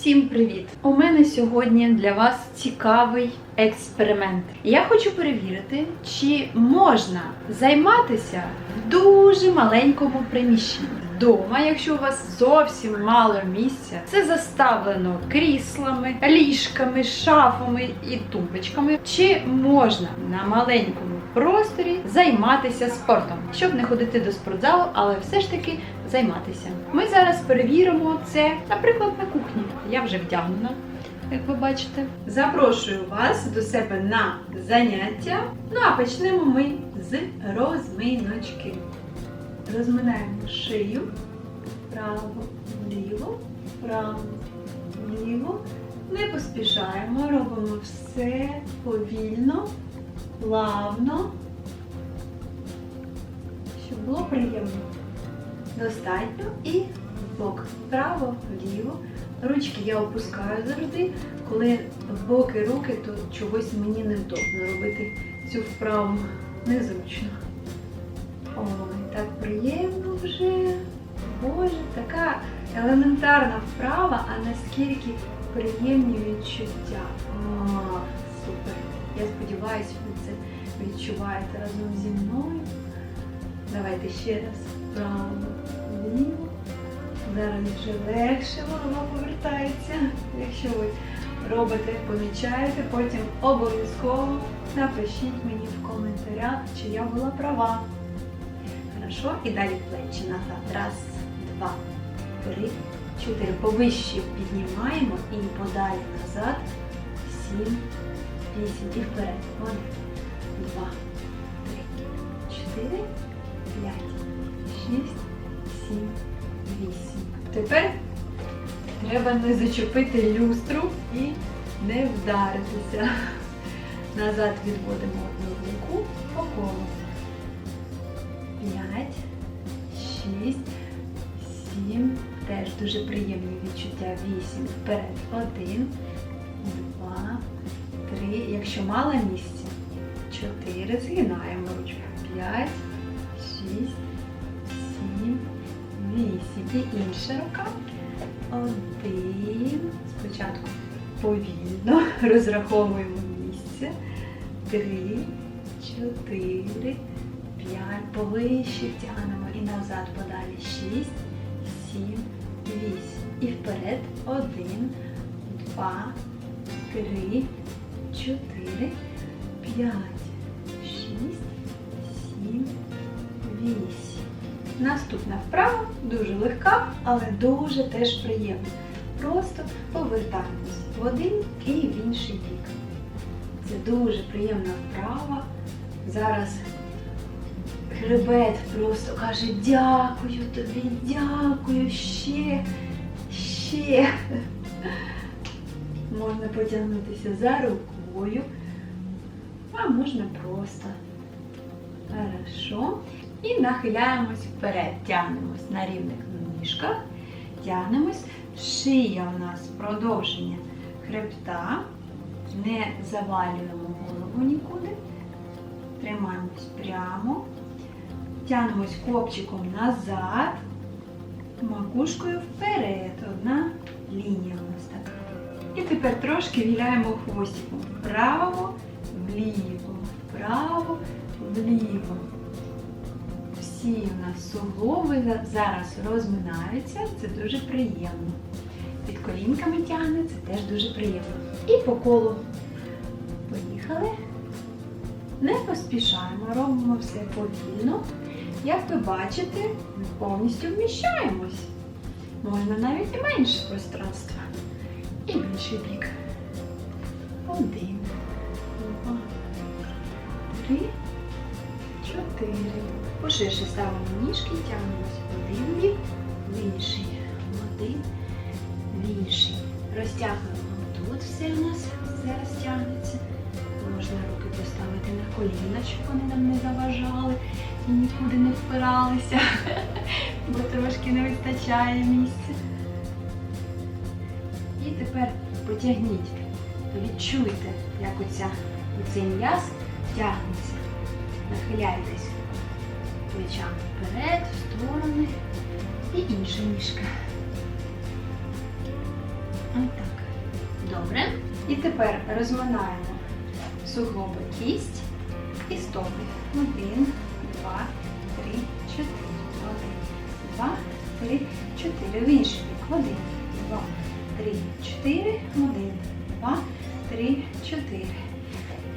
Всім привіт! У мене сьогодні для вас цікавий експеримент. Я хочу перевірити, чи можна займатися в дуже маленькому приміщенні. Вдома, якщо у вас зовсім мало місця, це заставлено кріслами, ліжками, шафами і тумбочками. Чи можна на маленькому просторі займатися спортом, щоб не ходити до спортзалу, але все ж таки займатися? Ми зараз перевіримо це, наприклад, на кухні. Я вже вдягнена. Як ви бачите, запрошую вас до себе на заняття. Ну а почнемо ми з розминочки. Розминаємо шию, право, вліво, право, вліво. Не поспішаємо, робимо все повільно, плавно, щоб було приємно. Достатньо і бок. Вправо, вліво. Ручки я опускаю завжди. Коли в боки руки, то чогось мені невдобно робити цю вправу незручно. Ой, так приємно вже. Боже, така елементарна вправа, а наскільки приємні відчуття. О, супер. Я сподіваюся, ви це відчуваєте разом зі мною. Давайте ще раз. Право. Зараз вже легше голова повертається. Якщо ви робите, помічаєте, потім обов'язково напишіть мені в коментарях, чи я була права. Хорошо? І далі плечі назад. Раз, два, три, чотири. Повище піднімаємо і подалі назад. Сім, вісім. І вперед. Один, два, три, чотири, 5, 6, 7, 8. Тепер треба не зачепити люстру і не вдаритися. Назад відводимо одну руку по колу. 5, 6, 7. Теж дуже приємні відчуття. 8. Вперед. 1, 2, 3. Якщо мало місця, 4. Згинаємо ручку. 5. І інша рука. Один. Спочатку повільно розраховуємо місце. Три, чотири, п'ять. Повище тягнемо і назад подалі. Шість, сім, вісім. І вперед. Один, два, три, чотири, п'ять, Наступна вправа дуже легка, але дуже теж приємна. Просто повертаємось в один і в інший бік. Це дуже приємна вправа. Зараз хребет просто каже дякую тобі, дякую, ще, ще. Можна потягнутися за рукою, а можна просто. Хорошо. І нахиляємось вперед. Тягнемось на рівних ніжках. Тягнемось. Шия у нас продовження хребта. Не завалюємо голову нікуди. Тримаємось прямо. Тягнемось копчиком назад. Макушкою вперед. Одна лінія у нас така. І тепер трошки віляємо хвостиком. Вправо, вліво, вправо, вліво. Всі у нас суглоби зараз розминаються, це дуже приємно. Під колінками тягне, це теж дуже приємно. І по колу поїхали. Не поспішаємо, робимо все повільно. Як ви бачите, ми повністю вміщаємось. Можна навіть і менше пространства. І в інший бік. Один, два, три, чотири. Поширше ставимо ніжки, тягнемось в один бік, в інший. Один, в інший. Розтягуємо тут все у нас все розтягнеться. Можна руки поставити на коліна, щоб вони нам не заважали і нікуди не впиралися, бо трошки не вистачає місця. І тепер потягніть, відчуйте, як оця, оцей м'яз тягнеться. Нахиляйтесь плечами вперед, в сторони і інша ніжка. Отак. Добре. І тепер розминаємо суглоби кість і стопи. Один, два, три, чотири. Один, два, три, чотири. В інший бік. Один, два, три, чотири. Один, два, три, чотири.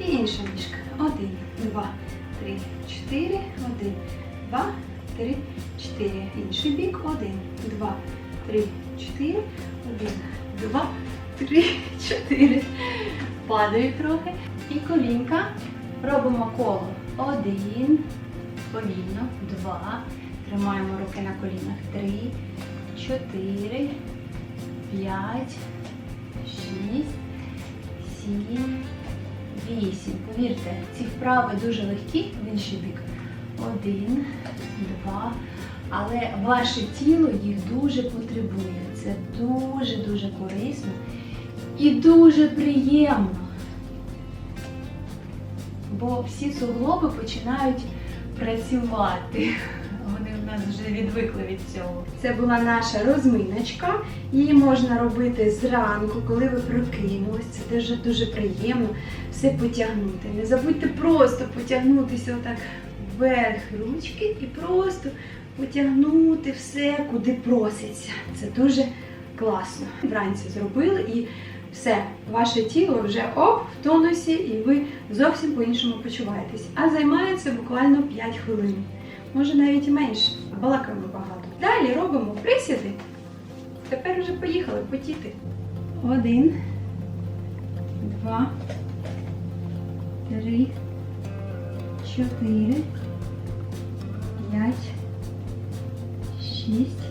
І інша ніжка. Один, два, три, чотири. Один, два, три, чотири. Інший бік. Один, два, три, чотири. Один, два, три, чотири. Падаю трохи. І колінка. Робимо коло. Один. Повільно. Два. Тримаємо руки на колінах. Три, чотири, п'ять, шість, сім, вісім. Повірте, ці вправи дуже легкі в інший бік. Один, два. Але ваше тіло їх дуже потребує. Це дуже-дуже корисно і дуже приємно. Бо всі суглоби починають працювати. Вже відвикли від цього. Це була наша розминочка. Її можна робити зранку, коли ви прокинулись. Це дуже дуже приємно все потягнути. Не забудьте просто потягнутися отак вверх ручки і просто потягнути все, куди проситься. Це дуже класно. Вранці зробили і все, ваше тіло вже оп, в тонусі, і ви зовсім по-іншому почуваєтесь. А займається буквально 5 хвилин. Може навіть і менше. Балакаємо багато. Далі робимо присіди. Тепер вже поїхали потіти. Один, два, три, чотири, п'ять, шість,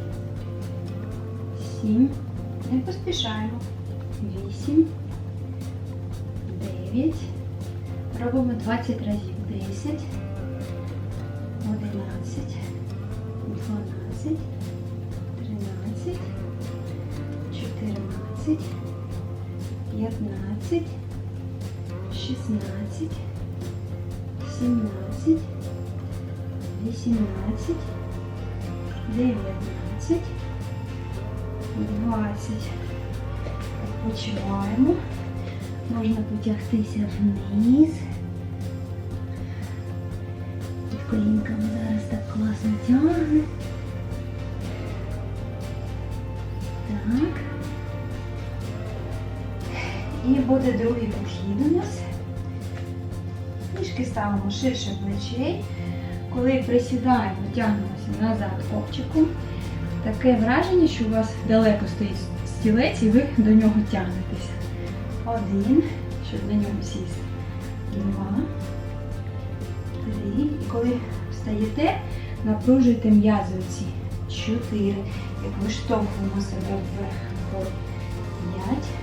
сім. Не поспішаємо. Вісім, дев'ять. Робимо 20 разів. Десять, 12, 13, 14, 15, 16, 17, 18, 19, 20. Відпочиваємо. Можна потягтися вниз. Під колінками зараз так класно тягне. І буде другий похід у нас. Ніжки ставимо ширше плечей. Коли присідаємо, тягнемося назад копчиком. Таке враження, що у вас далеко стоїть стілець і ви до нього тягнетеся. Один, щоб на ньому сісти. Два. Три. І коли встаєте, напружуйте м'язи оці. Чотири. Як виштовхуємо себе вверх. П'ять.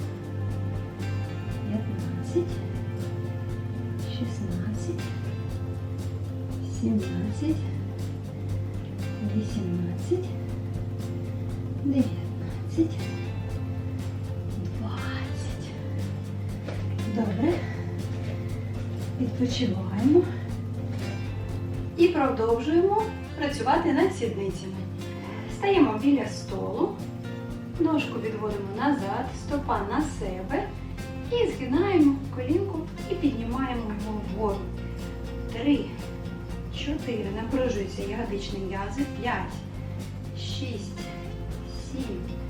20. 20. Добре. Відпочиваємо. І продовжуємо працювати над сідницями. Стаємо біля столу, ножку відводимо назад, стопа на себе. І згинаємо колінку і піднімаємо його вгору. Три, чотири. Напружується ягодичний м'язи. П'ять, шість, сім.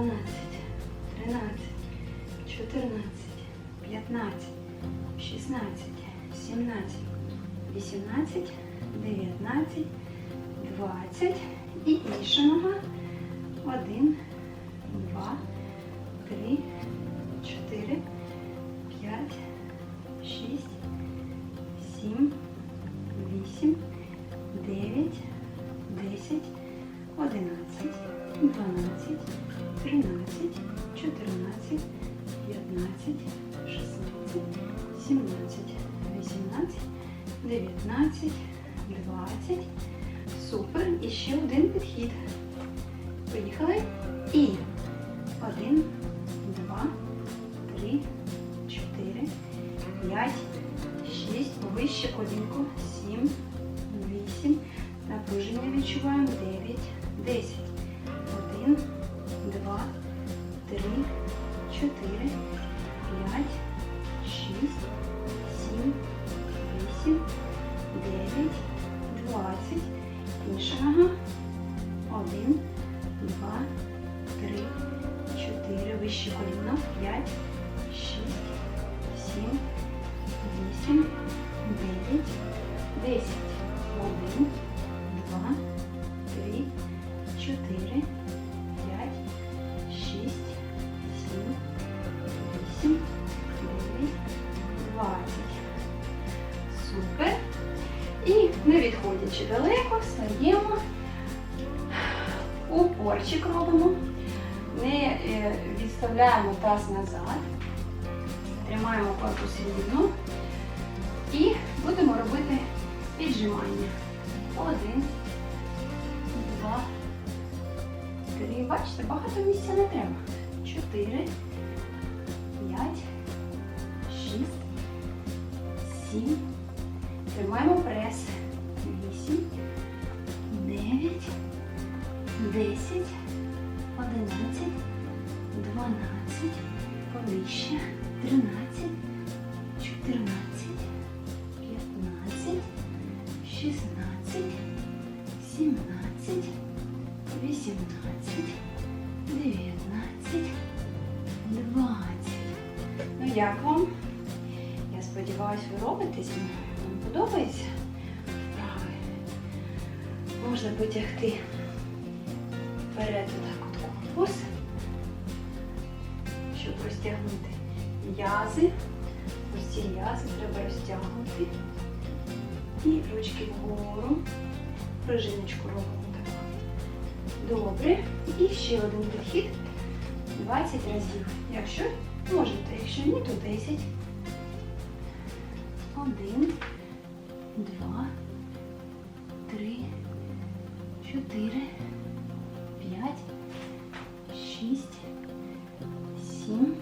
12, 13, 14, 15, 16, 17, 18, 19, 20 і інша нога. 1, 2, 3, 4, 18, 19, 20. Супер. І ще один підхід. Поїхали. І один, два, три, чотири, п'ять, шість, вище колінку. сім, 9, 20. Інша нога. 1, 2, 3, 4. Вище коліно. 5, 6, 7, 8, 9, 10. 1, не відходячи далеко, стаємо. Упорчик робимо. Не е, відставляємо таз назад. Тримаємо корпус рівно. І будемо робити піджимання. Один, два, три. Бачите, багато місця не треба. Чотири, п'ять, шість, сім. Тримаємо прес. 10, 11, 12, повище, 13, 14, 15, 16, 17, 18, 19, 20. Ну як вам? Я сподіваюся, ви робитесь, зі. Вам подобається вправи? Можна потягти вперед отак от корпус, щоб розтягнути м'язи. Ось ці м'язи треба розтягнути. І ручки вгору. Пружиночку робимо так. Добре. І ще один підхід. 20 разів. Якщо можете, якщо ні, то 10. Один, два, три, чотири, шість, сім,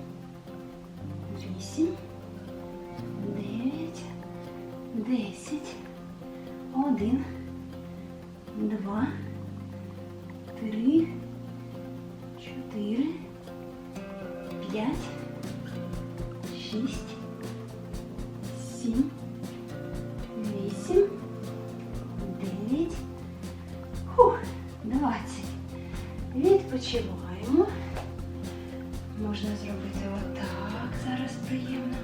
Можна зробити отак. Зараз приємно.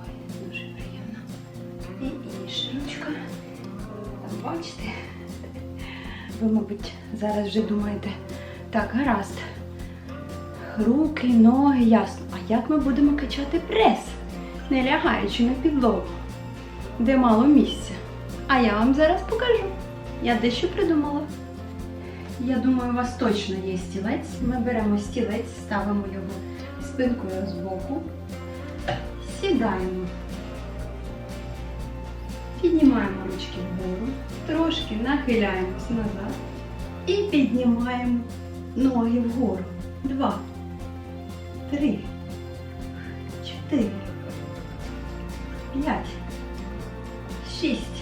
Ой, дуже приємно. І інша ручка. Бачите? Ви, мабуть, зараз вже думаєте, так, гаразд. Руки, ноги, ясно. А як ми будемо качати прес, не лягаючи на підлогу, де мало місця? А я вам зараз покажу. Я дещо придумала. Я думаю, у вас точно є стілець. Ми беремо стілець, ставимо його спинкою збоку, сідаємо, піднімаємо ручки вгору, трошки нахиляємось назад і піднімаємо ноги вгору. Два, три, чотири, п'ять, шість,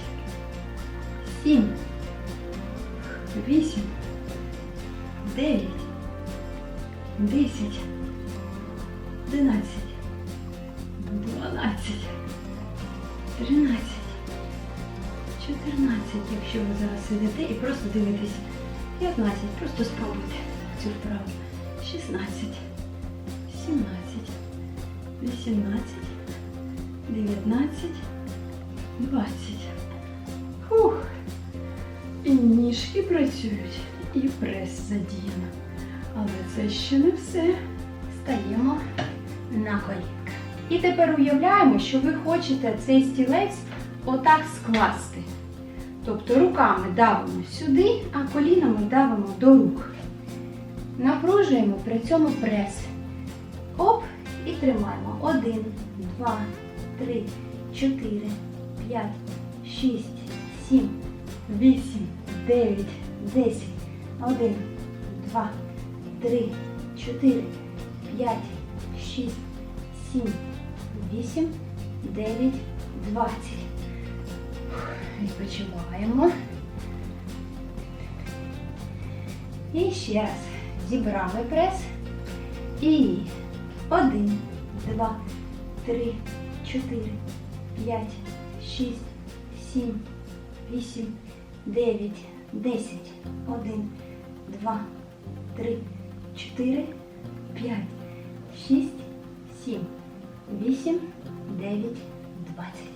12, 13, 14, якщо ви зараз сидите і просто дивитесь. 15, просто спробуйте цю вправу. 16, 17, 18, 19, 20. Фух. І ніжки працюють, і прес задіяно. Але це ще не все. Стаємо на колі. І тепер уявляємо, що ви хочете цей стілець отак скласти. Тобто руками давимо сюди, а колінами давимо до рук. Напружуємо при цьому прес. Оп, і тримаємо. Один, два, три, чотири, п'ять, шість, сім, вісім, дев'ять, десять. Один, два, три, чотири, п'ять, шість, сім, вісім, дев'ять, двадцять. Відпочиваємо. І ще раз зібрали прес. І один, два, три, чотири, п'ять, шість, сім, вісім, дев'ять, десять. Один, два, три, чотири, п'ять, шість, сім, вісім, дев'ять, двадцять.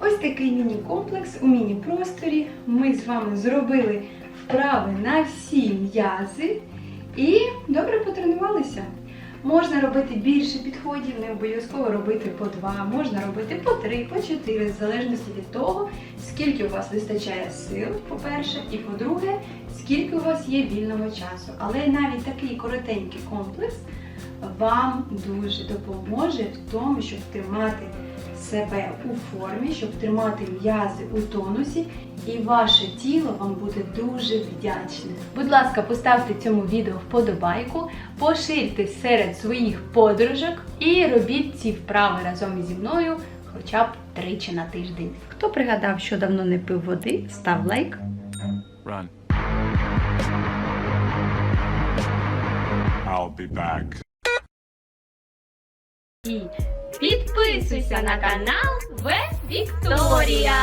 Ось такий міні-комплекс у міні-просторі. Ми з вами зробили вправи на всі м'язи і добре потренувалися. Можна робити більше підходів, не обов'язково робити по два, можна робити по три, по чотири, в залежності від того, скільки у вас вистачає сил, по-перше, і по-друге, скільки у вас є вільного часу. Але навіть такий коротенький комплекс вам дуже допоможе в тому, щоб тримати себе у формі, щоб тримати м'язи у тонусі, і ваше тіло вам буде дуже вдячне. Будь ласка, поставте цьому відео вподобайку, поширте серед своїх подружок і робіть ці вправи разом зі мною хоча б тричі на тиждень. Хто пригадав, що давно не пив води, став лайк. Run. I'll be back. І підписуйся на канал В Вікторія.